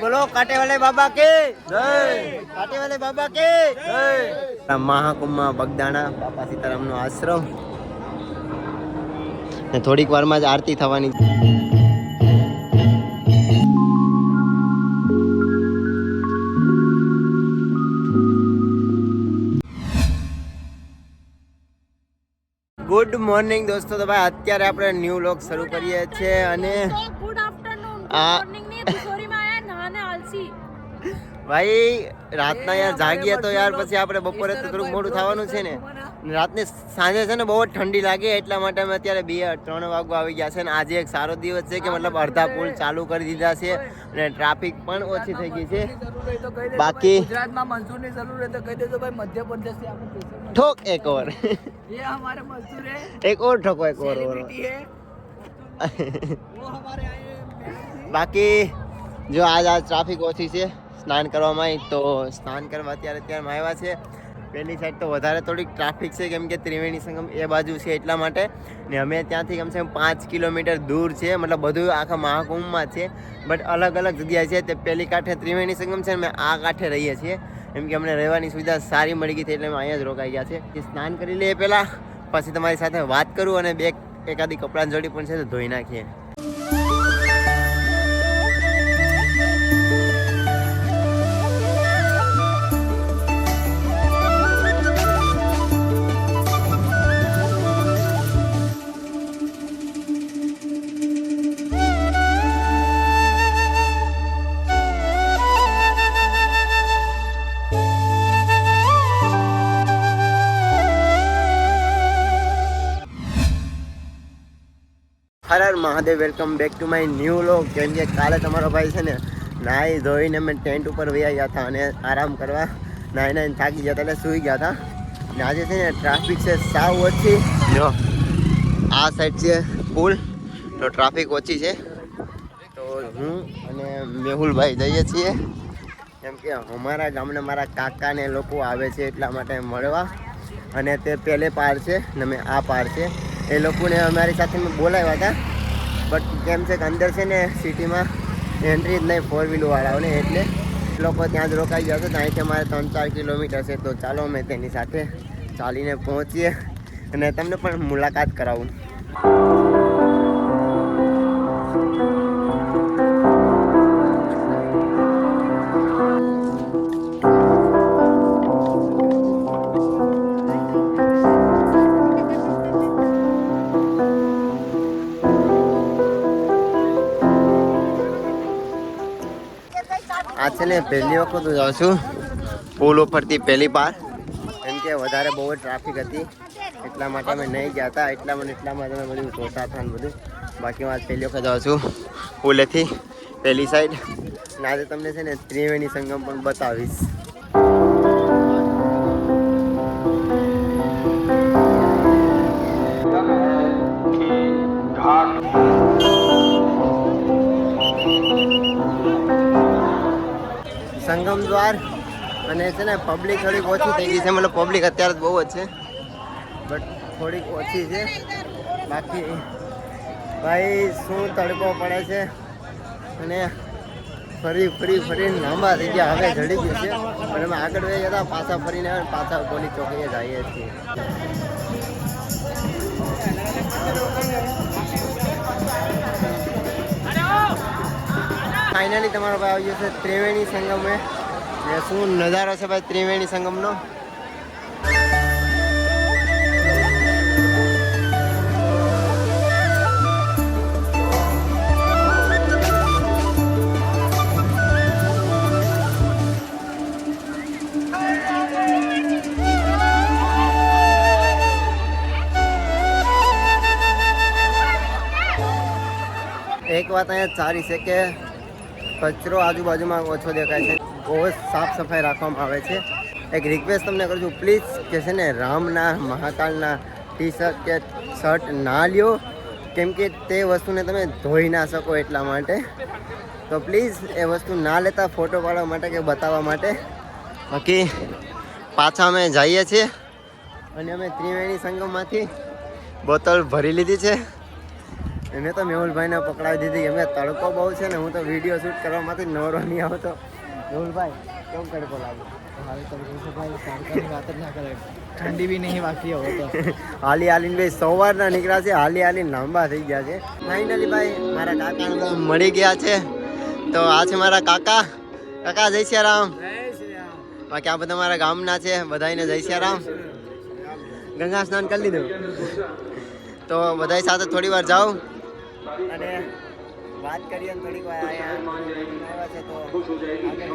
બોલો કાટેવાલે બાબા કે? જય. કાટેવાલે બાબા કે? જય. મહાકુંભમાં બગદાણા બાપા સીતારામનો આશ્રમ. ને થોડીક વારમાં જ આરતી થવાની. ગુડ મોર્નિંગ દોસ્તો તો ભાઈ અત્યારે આપણે ન્યૂ લોક શરૂ કરીએ છીએ અને ગુડ આફ્ટરનૂન ગુડ આ- ભાઈ રાતના યાર જાગીએ તો યાર પછી આપણે બપોરે તો થોડુંક મોડું થવાનું છે ને ને રાતને સાંજે છે ને બહુ જ ઠંડી લાગે એટલા માટે અમે અત્યારે બે ત્રણ વાગવા આવી ગયા છે ને આજે એક સારો દિવસ છે કે મતલબ અડધા પુલ ચાલુ કરી દીધા છે અને ટ્રાફિક પણ ઓછી થઈ ગઈ છે બાકી ગુજરાતમાં મજદૂરની જરૂર હોય તો કહી દેજો ભાઈ મધ્યપ્રદેશ થી આપણે સ્પેશિયલ ઠોક એક ઓર ये हमारे मजदूर है એક ઓર ઠોકો એક ઓર ઓર सेलिब्रिटी है वो हमारे आए हैं બાકી જો આજ આજ ટ્રાફિક ઓછી છે સ્નાન કરવામાં તો સ્નાન કરવા અત્યારે અત્યારમાં આવ્યા છે. પહેલી સાઈડ તો વધારે થોડીક ટ્રાફિક છે, કેમ કે ત્રિવેણી સંગમ એ બાજુ છે એટલા માટે. ને અમે ત્યાંથી કમસે કમ પાંચ કિલોમીટર દૂર છે, મતલબ બધું આખા મહાકુંભમાં છે. બટ અલગ અલગ જગ્યાએ છે. તે પહેલી કાંઠે ત્રિવેણી સંગમ છે અમે આ કાંઠે રહીએ છીએ. કેમ કે અમને રહેવાની સુવિધા સારી મળી ગઈ હતી એટલે અમે અહીંયા જ રોકાઈ ગયા છે સ્નાન કરી લઈએ પહેલાં, પછી તમારી સાથે વાત કરું અને બે એકાદી કપડાં જોડી પણ છે, તો ધોઈ નાખીએ. Har Mahadev welcome back to my new vlog કેમ કે કાલે તમારો ભાઈ છે ને, નાહી ધોઈને મેં ટેન્ટ ઉપર વયા ગયા હતા અને આરામ કરવા નાહી નાહીને થાકી ગયા હતા એટલે સૂઈ ગયા હતા. ને આજે છે ને ટ્રાફિક છે સાવ ઓછી. જો, આ સાઈડ છે પુલ, તો ટ્રાફિક ઓછી છે. તો હું અને મેહુલભાઈ જઈએ છીએ. કેમ કે અમારા ગામના મારા કાકાને લોકો આવે છે એટલા માટે મળવા. અને તે પહેલે પાર છે ને મેં આ પાર છે. એ લોકોને અમારી સાથે મેં બોલાવ્યા હતા. બટ કેમ છે કે અંદર છે ને સિટીમાં એન્ટ્રી જ નહીં ફોર વ્હીલવાળાઓને એટલે લોકો ત્યાં જ રોકાઈ ગયા હતા. ત્યાંથી અમારે ત્રણ ચાર કિલોમીટર છે, તો ચાલો અમે તેની સાથે ચાલીને પહોંચીએ અને તમને પણ મુલાકાત કરાવું. છે ને, પહેલી વખત હું જાઉં છું પુલ ઉપરથી પહેલી પાર કેમ કે વધારે બહુ જ ટ્રાફિક હતી. એટલા માટે અમે નહીં ગયા હતા એટલા મને એટલામાં તમે બધું જોતા હતા ને બધું. બાકી હું પહેલી વખત જાઉં છું પુલેથી, પહેલી સાઈડ ના તમને છે ને ત્રિવેણી સંગમ પણ બતાવીશ. સંગમ દ્વાર અને છે ને પબ્લિક થોડીક ઓછી થઈ ગઈ છે. મતલબ પબ્લિક અત્યારે બહુ જ છે. બટ થોડીક ઓછી છે. બાકી ભાઈ શું તડકો પડે છે? અને ફરી ફરી ફરી લાંબા થઈ ગયા. હવે જડી ગયું છે. પણ અમે આગળ વહી જતા પાછા ફરીને પાછા પોલીસ ચોકીએ જઈએ છીએ. ફાઇનલી તમારો ભાઈ આવી ગયો છે ત્રિવેણી સંગમે. શું નજારો છે ભાઈ ત્રિવેણી સંગમનો? એક વાત અહીંયા સારી છે કે કચરો આજુબાજુમાં ઓછો દેખાય છે. બહુ સાફ સફાઈ રાખવામાં આવે છે. એક રિક્વેસ્ટ તમને કરું છું પ્લીઝ કે છે ને રામના મહાકાલના ટી શર્ટ કે શર્ટ ના લ્યો. કેમ કે તે વસ્તુને તમે ધોઈ ના શકો એટલા માટે. તો પ્લીઝ એ વસ્તુ ના લેતા ફોટો પાડવા માટે કે બતાવવા માટે. બાકી પાછા અમે જઈએ છીએ. અને અમે ત્રિવેણી સંગમમાંથી બોટલ ભરી લીધી છે. મેં તો મેહુલભાઈને પકડાવી દીધી. એમને તડકો બહુ છે ને હું તો વીડિયો શૂટ કરવા માટે નવરો નહીં આવતો મેહુલભાઈ કેમ તડકો લાગ્યો કરે. ઠંડી બી નહીં બાકી હવે તો. હાલી હાલીને ભાઈ સવારના નીકળ્યા છે હાલી હાલી લાંબા થઈ ગયા છે. ફાઇનલી ભાઈ મારા કાકા મળી ગયા છે. તો આ છે મારા કાકા. કાકા જય શ્રી રામ બાકી આ બધા મારા ગામના છે બધાને જય શ્રી રામ ગંગા સ્નાન કરી લીધું. તો બધા સાથે થોડી વાર જાઉં અને વાત કરીએ ને થોડીક વાર અહીંયા આવ્યા છે તો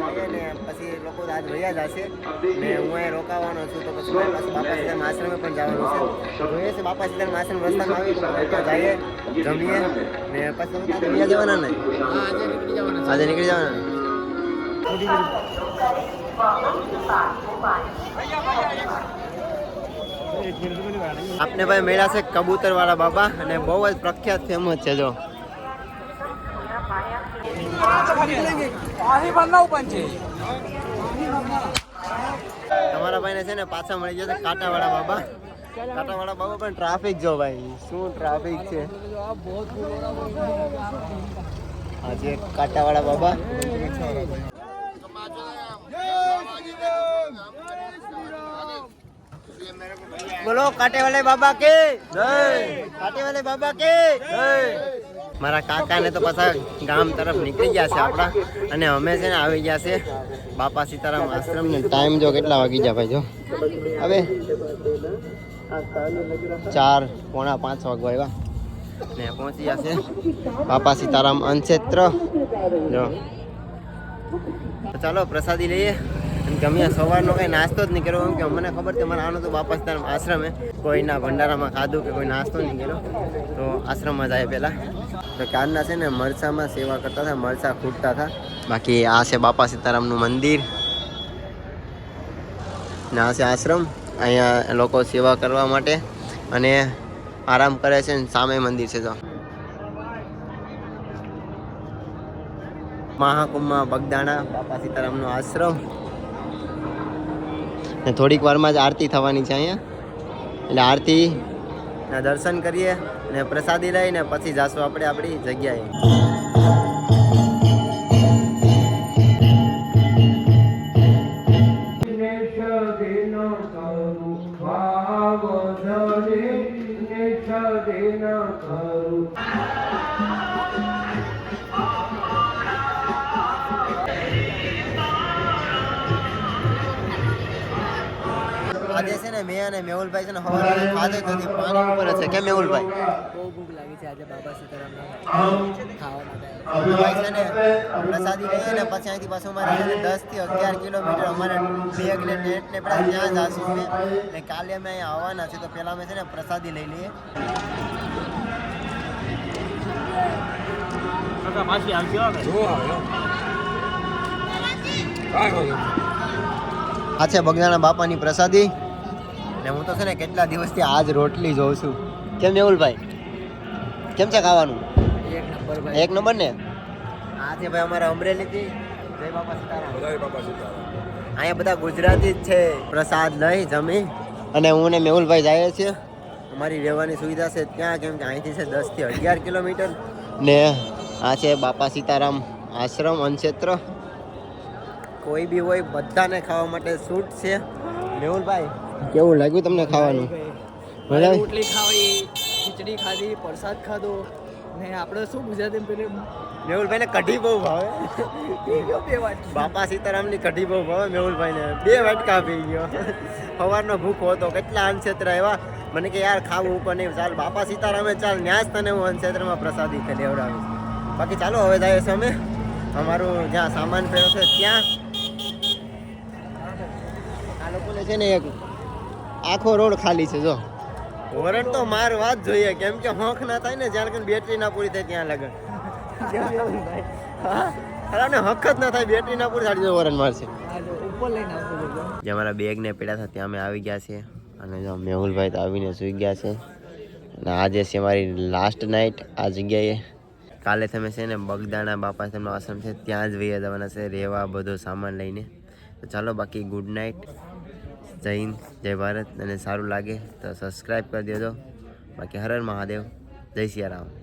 આગળ ને પછી લોકો તો આજ વયા જશે ને હું અહીં રોકાવાનો છું તો પછી મારી બાપા સીધા આશ્રમે પણ જવાનું છે. જોઈએ છે બાપા સીધા આશ્રમ રસ્તામાં આવી તો જઈએ જમીએ ને પછી હું ત્યાં વયા જવાના ને? આજે નીકળી જવાના? આપને ભાઈ મેળા છે કબૂતર વાળા બાબા અને બહુ જ પ્રખ્યાત ફેમસ છે જો. તમારા ભાઈને છે ને પાછા મળી જશે કાંટાવાળા બાબા. કાંટાવાળા બાબા પણ ટ્રાફિક જો ભાઈ, શું ટ્રાફિક છે? આજે કાંટાવાળા બાબા. બોલો, કાટેવાલે બાબા કે? કાંટેવાલે બાબા કે? મારા કાકાને તો પાછા ગામ તરફ નીકળી ગયા છે આપણા, અને અમે છે ને આવી ગયા છે બાપા સીતારામ આશ્રમ ને ટાઈમ જો કેટલા વાગી ગયા ભાઈ જો? હવે ચાર, પોણા પાંચ વાગવા આવ્યા. ને પહોંચી ગયા છે બાપા સીતારામ અનક્ષેત્ર જો. ચાલો, પ્રસાદી લઈએ. અને કે સવારનો કંઈ નાસ્તો જ નહીં કર્યો, કેમ કે મને ખબર છે મને આનું તો બાપા સીતારામ આશ્રમે. કોઈના ભંડારામાં ખાધું કે કોઈ નાસ્તો નહીં કર્યો, તો આશ્રમમાં જાય પહેલાં. તો કારના છે ને મરસામાં સેવા કરતા હતા મરસા ખૂટતા હતા. બાકી આ છે બાપા સીતારામનું મંદિર. ને આ છે આશ્રમ. અહીંયા લોકો સેવા કરવા માટે અને આરામ કરે છે ને, સામે મંદિર છે તો. મહાકુંભમાં બગદાણા, બાપા સીતારામનો આશ્રમ. ને થોડીક વારમાં જ આરતી થવાની છે અહીંયા. એટલે આરતી દર્શન કરીએ ને પ્રસાદી લઈને પછી જાશું આપણે આપણી જગ્યાએ. આજે છે ને મેં અને મેહુલભાઈ છે ને હવારે ખાધો જ નથી પાણી ઉપર જ છે. કેમ મેહુલભાઈ? બહુ ભૂખ લાગી છે આજે બાબા સીતારામ ખાવા માટે. છે ને પ્રસાદી લઈએ ને પછી અહીંથી પાછું અમારે છે ને દસથી અગિયાર કિલોમીટર અમારે બેગ ને નેટ ને પેલા ત્યાં જાશું અમે. ને કાલે અમે અહીંયા આવવાના છે તો પહેલાં અમે છે ને પ્રસાદી લઈ લઈએ. આ છે બગદાણા બાપાની પ્રસાદી. ને હું તો છે ને કેટલા દિવસથી આજ રોટલી જોઉં છું. કેમ મેહુલભાઈ કેમ છે ખાવાનું? એક નંબર ભાઈ. એક નંબર ને? આ છે ભાઈ અમારા અમરેલીથી જય બાપા સીતારામ. અહીંયા બધા ગુજરાતી જ છે. પ્રસાદ લઈ જમી. અને હું ને મેહુલભાઈ જઈએ છીએ. અમારી રહેવાની સુવિધા છે ત્યાં કેમ કે અહીંથી છે દસથી અગિયાર કિલોમીટર. ને આ છે બાપા સીતારામ આશ્રમ અનક્ષેત્ર. કોઈ બી હોય બધાને ખાવા માટે છૂટ છે. મેહુલભાઈ કેવું લાગ્યું તમને ખાવાનું? મજા? રોટલી ખાવી ખીચડી ખાધી પ્રસાદ ખાધો. ને આપણે શું ગુજરાતી પેલી મેહુલભાઈને કઢી બહુ ભાવે. બાપા સીતારામની કઢી બહુ ભાવે મેહુલભાઈને. બે વટકા પી ગયો. સવારનો ભૂખો હતો કેટલા અનક્ષેત્ર એવા? મને કે યાર ખાવું ઉપર નહીં ચાલ બાપા સીતારામે ચાલ ન્યાસ તને હું અનક્ષેત્રમાં પ્રસાદી કે લેવડાવીશ. બાકી ચાલો હવે જઈએ છે અમે અમારું જ્યાં સામાન પહેર્યો છે ત્યાં. આ લોકોને છે ને એક આખો રોડ ખાલી છે જો. વરણ તો માર વાત જોઈએ કેમ કે હોંખ ના થાય ને જ્યાં લગન બેટરી ના પૂરી થાય ત્યાં લગન. હા? અરે હક જ ના થાય બેટરી ના પૂરી થાય. વરણ મારશે ઉપર લઈને આવતો જે અમારા બેગને પડ્યા હતા ત્યાં અમે આવી ગયા છે અને જો મેહુલભાઈ તો આવીને સૂઈ ગયા છે. અને આજે છે મારી લાસ્ટ નાઇટ આ જગ્યાએ. કાલે તમે છે ને બગદાણા બાપા તેમનો આશ્રમ છે ત્યાં જ વૈયા જવાના છે રહેવા બધો સામાન લઈને. તો ચાલો બાકી ગુડ નાઇટ જય હિન્દ, જય ભારત અને સારું લાગે તો સબસ્ક્રાઈબ કરી દેજો. બાકી હર હર મહાદેવ, જય સિયારામ.